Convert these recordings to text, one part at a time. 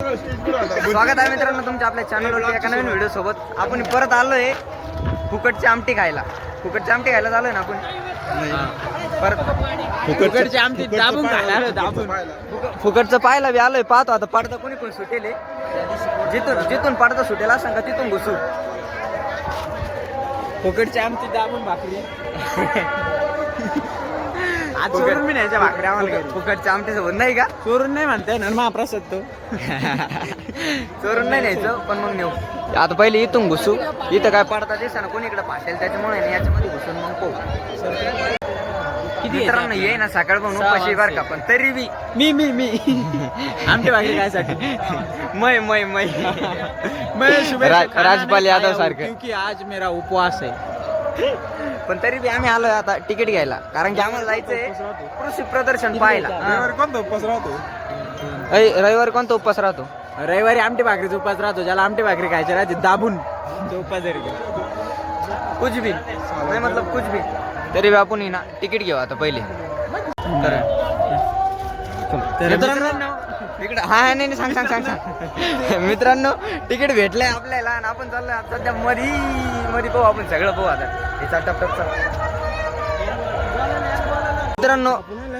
स्वागत आहे मित्रांनो तुमच्या आपल्या चॅनलवरती एका नवीन व्हिडिओ सोबत. आपण परत आलोय फुकटची आमटी खायला. फुकटची आमटी खायला झालोय ना आपण? परत. फुकटची आमटी दाबून खायला दाबून. फुकटचं पाहायला बी आलोय पाहतो आता पडदा कोणी कोण सुटेल. जिथून जिथून पडदा सुटेल असं का तिथून घुसू. फुकटची आमटी दाबून भाकरी. आज चोरून मी न्यायच्या भाकरी आम्हाला घरी. फुकटच्या आमटी सोबत नाही का? चोरून नाही म्हणताय ना महाप्रसाद तो. चोरून नाही न्यायचं पण मग नेऊ. आता पहिले इथून घुसू. इथं काय पडता दिसा ना कोणी इकडे पासेल त्याच्यामुळे ना याच्यामध्ये घुसून मग पाहू. किती मित्रांनो ये ना सकाळ पण सहा उपाशी बर का. पण तरी बी. मी मी मी. आमटी भाकरी काय साठी मै मै मै मैं खाना राजपाल नहीं यादव खाया हूँ, सारखं. क्योंकि आज मेरा उपवास है पण तरी बी आम्ही आलोय आता तिकीट घ्यायला. कारण की आम्हाला जायचंय कृषी प्रदर्शन पाहायला. हा. कोणता उपवास राहतो? ऐ, रविवारी कोणता उपवास राहतो? रविवारी आमटी भाकरीचा उपवास राहतो ज्याला आमटी भाकरी खायची राहते दाबून. तो उपवास धरतो. कुछ भी. नाही मतलब कुछ भी. तरी बी आपण ही ना तिकीट घेऊ आता पहिले. तर तर मित्रांनो इकडे हा हा, नाही नाही, सांग सांग सांग सांग. मित्रांनो तिकीट भेटलंय आपल्याला आणि आपण चाललोय आता सध्या मधी मध्ये पाहू आपण सगळं पाहू आता. हे टप टप मित्रांनो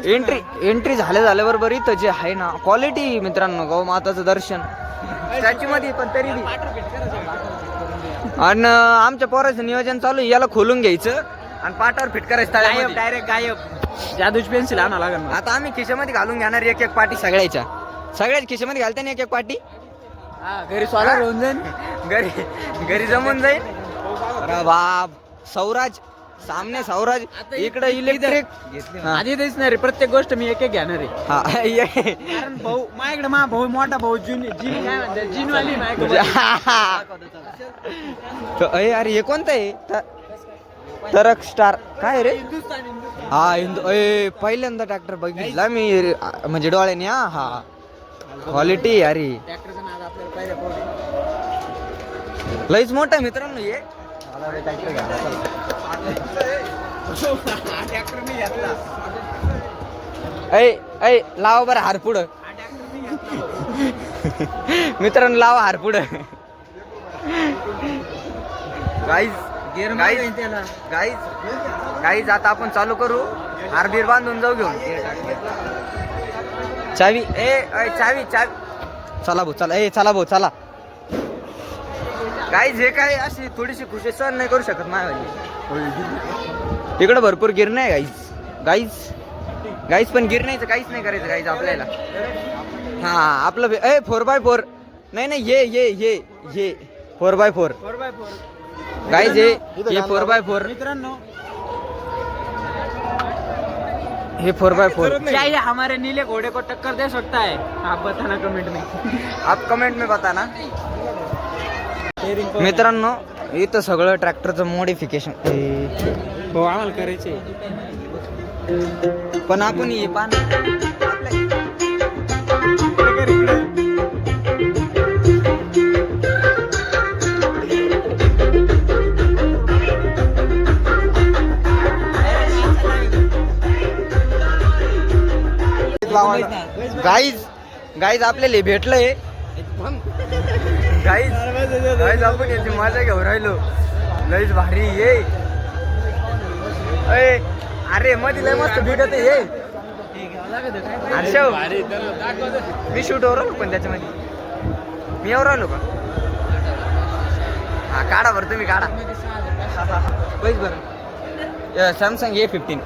एंट्री एंट्री झाल्या झाल्याबरोबर इथं जे आहे ना क्वालिटी मित्रांनो गौ माताचं दर्शन. स्टॅच्यू मध्ये पण तरी बी. आणि आमच्या पोराचं नियोजन चालू आहे, याला खोलून घ्यायचं आणि पाटावर फिट करायचं गायब तळ्यामध्ये. डायरेक्ट गायब. जादूची पेन्सिल आणा लागेल. आता आम्ही खिशामध्ये घालून घेणार एक एक पाटी सगळ्याच्या. सगळ्याच खिशामध्ये घालते ना एक एक पाटी? हा, घरी सोलार होऊन जाईल घरी घरी जमून जाईल बाप सौराज सामने सौराज इकडे इलेक्ट्रिक. आधी दिसणार आहे प्रत्येक गोष्ट मी एक एक घेणार आहे. हा. कारण भाऊ माझ्याकडे मा भाऊ मोठा भाऊ जुन जिन म्हणतात जिनवाली माझ्याकडे. अरे हे कोणतं आहे? तरक स्टार. काय रे? हा हिंदू अय पहिल्यांदा ट्रॅक्टर बघितला मी रे- म्हणजे डोळ्याने हा हा. क्वालिटी ट्रॅक्टरचं आपल्याला पाहिजे पोरी. लईच मोठा आहे मित्रांनो हे. हा घेतला ऐ ऐ लावा बरं हार पुढं. हा मित्रांनो लावा हार पुढं. गाईज गाईज गाईज गाईज आता आपण चालू करू. हारबीर बांधून जाऊ घेऊन. चावी. ए चावी चावी. चला भाऊ चला. ए चला भाऊ चला. गाईज हे काय अशी थोडीशी खुशी सहन नाही करू शकत माझ्या इकडं भरपूर गिरणं आहे गाईज गाईज गाईज पण गिरण्याचं काहीच नाही करायचं गाईज आपल्याला. हा आपलं ए फोर बाय फोर नाही नाही ये ये ये ये. Four by four four by four guys हे हे फोर बाय फोर मित्रांनो हे फोर बाय फोर क्या ये हमारे नीले घोड़े को टक्कर दे सकता है। आप बताना कमेंट में। आप कमेंट में बता ना मित्रांनो इथं सगळं ट्रॅक्टरचं मॉडिफिकेशन हो करायचे पण आपण हे पान गाईज गाईज आपल्याला हे भेटलंय. गाईज गाईज आपण याची मजा घेऊन राहिलो. लईच भारी ये. अरे मध्ये लय मस्त भेटत आहे ये. हर्षव मी शूट वर पण त्याच्यामध्ये. मी येऊ आलो का? हा काढा बरं तुम्ही काढा. पैस बरं. सॅमसंग ए फिफ्टीन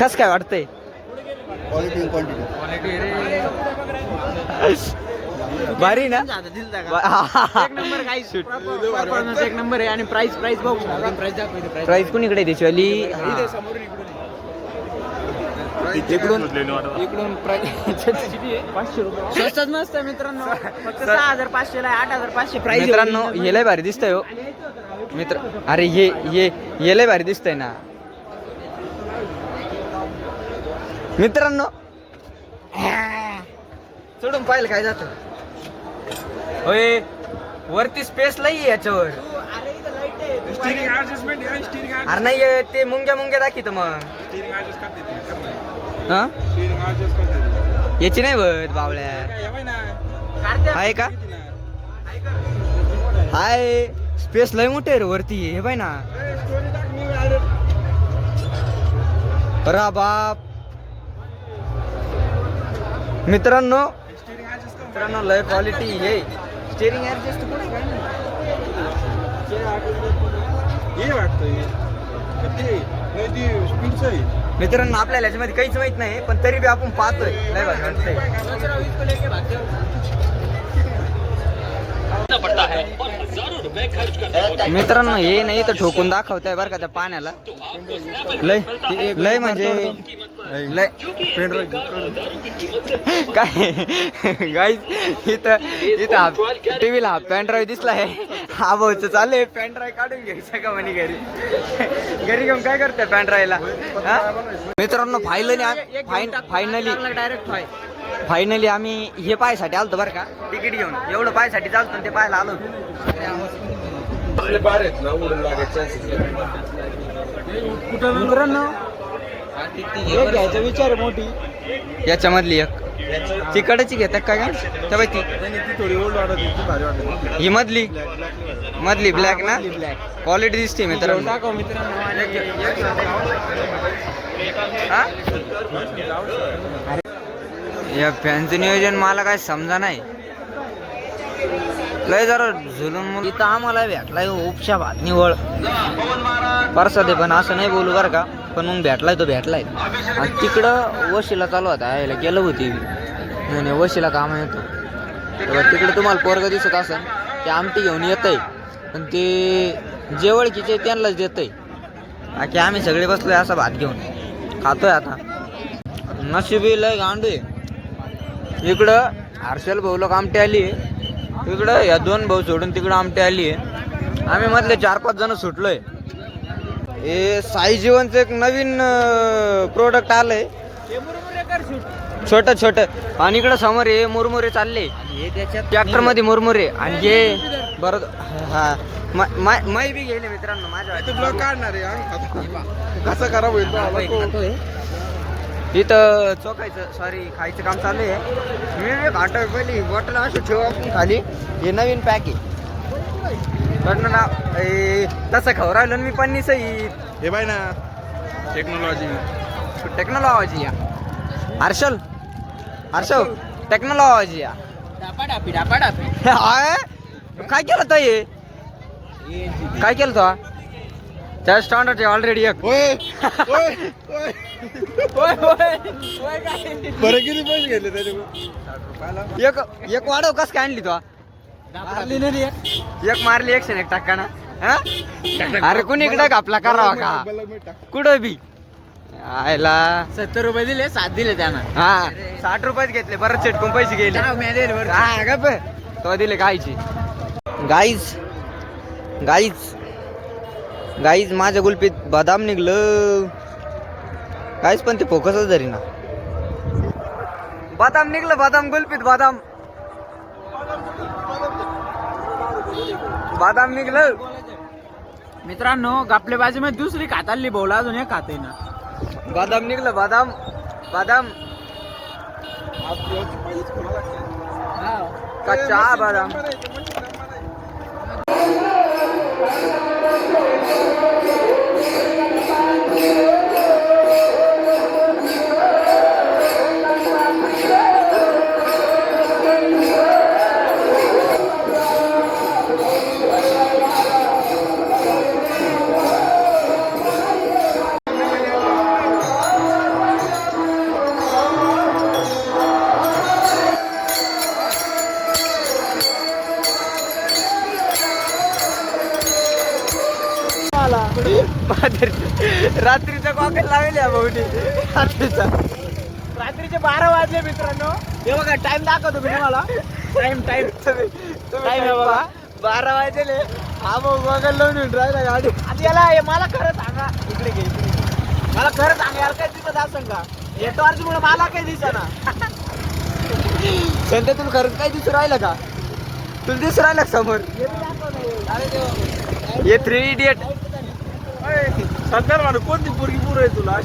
कस काय वाटतंय? भारी ना? एक नंबर गाईस एक नंबर आहे आणि प्राइस प्राइस बघू प्राइस दाखवते प्राइस इकडून. इकडून? पाचशे रुपये. स्वस्तच मस्त आहे मित्रांनो. फक्त सहा हजार पाचशे ला आठ हजार पाचशे प्राइस मित्रांनो हे लय भारी दिसतंय हो. मित्र अरे ये ये ये लय भारी दिसतंय ना. मित्रांनो. सोडून पाहिलं काय जात. होय वरती स्पेस लई याच्यावर. अरे नाही ते मुंग्या मुंग्या दाखित मग. हा? याची नाही बघ बावळ्या. आहे का? हाय स्पेस लय मोठे रे वरती हे बाय ना. रा बाप. मित्रांनो मित्रांनो लय क्वालिटी हे स्टेरिंग ऍडजस्ट कुठे काय हे वाटतं स्पीडचं आहे. मित्रांनो आपल्याला याच्यामध्ये काहीच माहीत नाही पण तरी बी आपण पाहतोय. लय भारी वाटतंय. मित्रांनो हे नाही तर ठोकून दाखवताय बरं का त्या पाण्याला. लय लय म्हणजे लय काय? गाईज इथं इथं टीव्हीला हा पॅन्ड्राईव्ह दिसला आहे. हा भाऊचं चालू आहे. पॅन्ड्राईव्ह काढून घ्यायचं का म्हणे घरी? घरी घेऊन काय करते पॅन्ड्राईव्हला मित्रांनो फायनली फायनली डायरेक्ट फाय फायनली आम्ही हे पाहायसाठी आलतो बरं का. तिकीट घेऊन. एवढं पाहायसाठी चालतो ते पाहायला आलो. मित्रांनो एक घ्यायचा विचार आहे मोठी. याच्यामधली एक. तिकडची घेतात काय काय त्या बाई ती. थोडी ओल्ड होती. ही मधली. मधली ब्लॅक ना? क्वालिटी दिसते मित्रांनो. दाखव मित्रांनो? या फॅनचं नियोजन मला काय समजा नाही. लय जरा झुलून इथं आम्हाला भेटलाय उपशा भात निवळ परसादे पण असं नाही बोलू बरं का पण मग भेटलाय तो भेटलाय. आणि तिकडं वशीला चालू होता यायला गेलं होती नाही नाही वशीला काम येतो. तिकडे तुम्हाला पोरग दिसत असेल ते आमटी घेऊन येतंय. पण ते जे ओळखीचे त्यांनाच आहे बाकी आम्ही सगळे बसलोय असा भात घेऊन. खातोय आता. नशिबी लय गांडू आहे इकडं हर्षल भाऊ लोक आमटे आली. इकडं या दोन भाऊ सोडून तिकडं आमटे आली. आहे आम्ही मधले चार पाच जण सुटलोय. हे साई जीवनचं एक नवीन प्रोडक्ट आलंय. छोट छोट. आणि इकडं समोर हे मुरमुरे चालले. ट्रॅक्टरमध्ये मुरमुरे. आणि हे बरं हा. बी गेले मित्रांनो माझ्या ते ब्लॉक काढणार आहे. कसं खराब होईल. इथं चोकायचं सॉरी खायचं काम चालू आहे. मी एक आठ पहिली बॉटल अशी ठेवू आपण खाली. हे नवीन पॅक आहे. पण ना तसं खाऊ राहिलो मी पण सही हे बाय ना टेक्नॉलॉजी टेक्नॉलॉजी या. हर्षल हर्षल टेक्नॉलॉजी या. डापा डापी डापा डापी हाय? काय केलं तर हे? काय केलं तो त्या स्टँडर्ड ऑलरेडी एक. बरं किती पैसे गेले त्याचे एक एक वाढव कस काय आणली तो. एक. मारली एकशे एक टाका ना. हा? अरे कुणी इकडे कापला करावा का? कुठं बी? आयला. सत्तर रुपये दिले सात दिले त्यानं. हा साठ रुपयात घेतले बरं चिटकून पैसे गेले. दहा मी दिले बरं. हा गप तो दिले गायची गाईज गाईज गाईज माझ्या गुलपीत बदाम निघलं. गाईज पण ते फोकसच धरी ना बदाम निघलं बदाम गुलपीत बदाम. बदाम निघलं. मित्रांनो आपल्या बाजूमध्ये दुसरी खाताली बोला अजून एक खाते ना. बदाम निघलं बदाम बदाम. कच्चा बदाम. どうも。रात्रीचा कॉकेट लावले भाऊनी. रात्रीचा रात्रीचे बारा वाजले मित्रांनो. हे बघा टाइम दाखवतो मी तुम्हाला. टाइम टाइम टाइम आहे बघा. बारा वाजले. हा भाऊ बघायला लावून येऊन राहिला गाडी. आता याला हे मला खरं सांगा. इकडे घे. मला खरं सांगा यार काय दिसत असेल का? हे टॉर्च मुळे मला काही दिसना. संध्या तुला खरंच काय दिसू राहिलं का? तुला दिसू राहिलं का समोर. हे थ्री इडियट सध्या कोणती पोरगी पूर आहे तुला